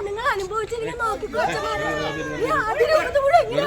നിങ്ങൾ അനുഭവിച്ചിരിക്കും നോക്കിക്കോ അച്ഛന്മാരെ ഈ അതിനകത്ത് കൂടെ ഇങ്ങനെ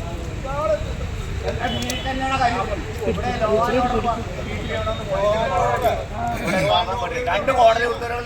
രണ്ട് കോടതി ഉത്തരവുകൾ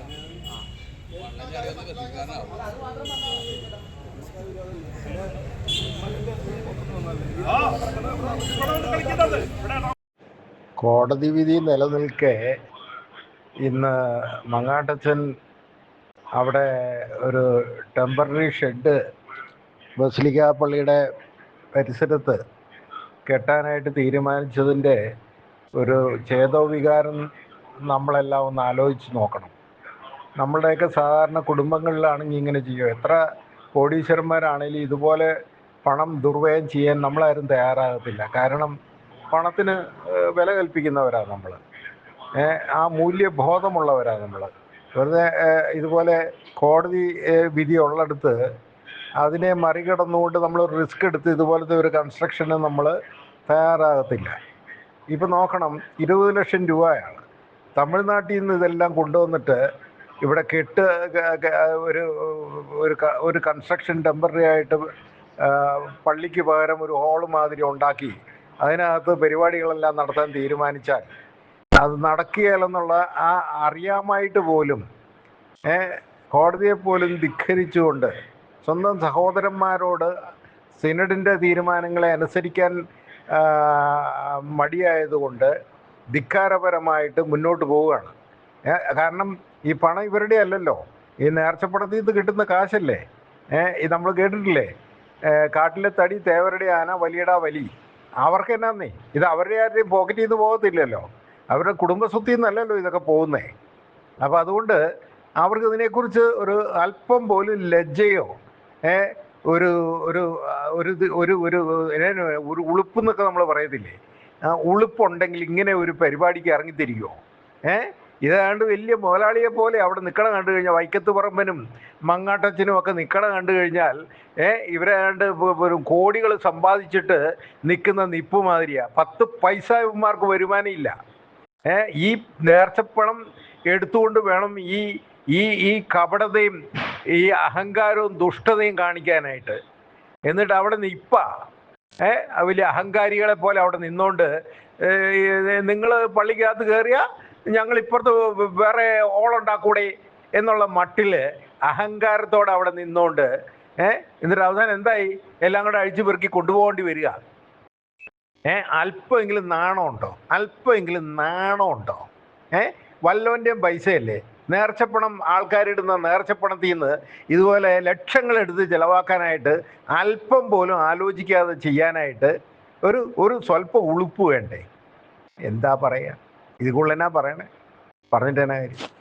കോടതി വിധി നിലനിൽക്കെ ഇന്ന് മങ്ങാട്ടച്ചൻ അവിടെ ഒരു ടെമ്പററി ഷെഡ് ബസിലിക്ക പള്ളിയുടെ പരിസരത്ത് കെട്ടാനായിട്ട് തീരുമാനിച്ചതിന്റെ ഒരു ചേതോവികാരം നമ്മളെല്ലാം ഒന്ന് ആലോചിച്ച് നോക്കണം. നമ്മളുടെയൊക്കെ സാധാരണ കുടുംബങ്ങളിലാണെങ്കിൽ ഇങ്ങനെ ചെയ്യും. എത്ര കോടീശ്വരന്മാരാണെങ്കിലും ഇതുപോലെ പണം ദുർവ്യയം ചെയ്യാൻ നമ്മളാരും തയ്യാറാകത്തില്ല. കാരണം പണത്തിന് വില കൽപ്പിക്കുന്നവരാണ് നമ്മൾ ആ മൂല്യബോധമുള്ളവരാണ് നമ്മൾ വെറുതെ ഇതുപോലെ കോടതി വിധി ഉള്ളെടുത്ത് അതിനെ മറികടന്നുകൊണ്ട് നമ്മൾ റിസ്ക് എടുത്ത് ഇതുപോലത്തെ ഒരു കൺസ്ട്രക്ഷന് നമ്മൾ തയ്യാറാകത്തില്ല. ഇപ്പം നോക്കണം ഇരുപത് ലക്ഷം രൂപയാണ്. തമിഴ്നാട്ടിൽ നിന്ന് ഇതെല്ലാം കൊണ്ടുവന്നിട്ട് ഇവിടെ കെട്ട് ഒരു ഒരു കൺസ്ട്രക്ഷൻ ടെമ്പററി ആയിട്ട് പള്ളിക്ക് പകരം ഒരു ഹോൾ മാതിരി ഉണ്ടാക്കി. അതിനകത്ത് പരിപാടികളെല്ലാം നടത്താൻ തീരുമാനിച്ചാൽ അത് നടക്കുകയില്ലെന്നുള്ള ആ അറിയാമായിട്ട് പോലും കോടതിയെ പോലും ധിഖരിച്ചുകൊണ്ട് സ്വന്തം സഹോദരന്മാരോട് സിനഡിന്റെ തീരുമാനങ്ങളെ അനുസരിക്കാൻ മടിയായതുകൊണ്ട് ധിക്കാരപരമായിട്ട് മുന്നോട്ട് പോവുകയാണ്. കാരണം ഈ പണം ഇവരുടെ അല്ലല്ലോ. ഈ നേർച്ചപ്പടത്തിൽ നിന്ന് കിട്ടുന്ന കാശല്ലേ? ഏഹ് നമ്മൾ കേട്ടിട്ടില്ലേ? കാട്ടിലെ തടി തേവരുടെ ആന വലിയടാ വലി. അവർക്ക് എന്നാന്നേ? ഇത് അവരുടെ ആരുടെയും പോക്കറ്റിൽ നിന്ന് പോകത്തില്ലല്ലോ. അവരുടെ കുടുംബസ്വത്തിൽ നിന്നല്ലല്ലോ ഇതൊക്കെ പോകുന്നേ. അപ്പം അതുകൊണ്ട് അവർക്ക് ഇതിനെക്കുറിച്ച് ഒരു അല്പം പോലും ലജ്ജയോ ഒരു ഒരു ഒരു ഒരു ഒരു ഒരു ഉളുപ്പ് എന്നൊക്കെ നമ്മൾ പറയത്തില്ലേ ഉളുപ്പുണ്ടെങ്കിൽ ഇങ്ങനെ ഒരു പരിപാടിക്ക് ഇറങ്ങിത്തിരിക്കുമോ ഏ? ഇതാണ്ട് വലിയ മുതലാളിയെ പോലെ അവിടെ നിൽക്കണ കണ്ടു കഴിഞ്ഞാൽ വൈക്കത്ത് പറമ്പനും മങ്ങാട്ടച്ചനും ഒക്കെ നിൽക്കണ കണ്ടു കഴിഞ്ഞാൽ ഏ ഇവരാണ്ട് കോടികൾ സമ്പാദിച്ചിട്ട് നിൽക്കുന്ന നിപ്പ് മാതിരിയാ. പത്ത് പൈസ ഇവന്മാർക്ക് വരുമാനമില്ല ഏ ഈ നേർച്ചപ്പണം എടുത്തുകൊണ്ട് വേണം ഈ ഈ ഈ കപടതയും ഈ അഹങ്കാരവും ദുഷ്ടതയും കാണിക്കാനായിട്ട്. എന്നിട്ട് അവിടെ നിപ്പ. ഏ വലിയ അഹങ്കാരികളെ പോലെ അവിടെ നിന്നോണ്ട് നിങ്ങൾ പള്ളിക്കകത്ത് കയറിയ ഞങ്ങൾ ഇപ്പുറത്ത് വേറെ ഓളുണ്ടാക്കൂടെ എന്നുള്ള മട്ടിൽ അഹങ്കാരത്തോടെ അവിടെ നിന്നോണ്ട് ഏഹ് എന്നിട്ട് അവസാനം എന്തായി? എല്ലാം കൂടെ അഴിച്ചു പെറുക്കി കൊണ്ടുപോകേണ്ടി വരിക. ഏഹ് അല്പമെങ്കിലും നാണമുണ്ടോ? അല്പമെങ്കിലും നാണമുണ്ടോ? ഏഹ് വല്ലവന്റെയും പൈസയല്ലേ? നേർച്ചപ്പണം ആൾക്കാരിടുന്ന നേർച്ചപ്പണത്തിൽ നിന്ന് ഇതുപോലെ ലക്ഷങ്ങൾ എടുത്ത് ചിലവാക്കാനായിട്ട് അല്പം പോലും ആലോചിക്കാതെ ചെയ്യാനായിട്ട് ഒരു ഒരു സ്വല്പം ഉളുപ്പ് വേണ്ടേ? എന്താ പറയുക ഇത് എന്നാ പറയണേ? പറഞ്ഞിട്ട് എന്നാ കാര്യം?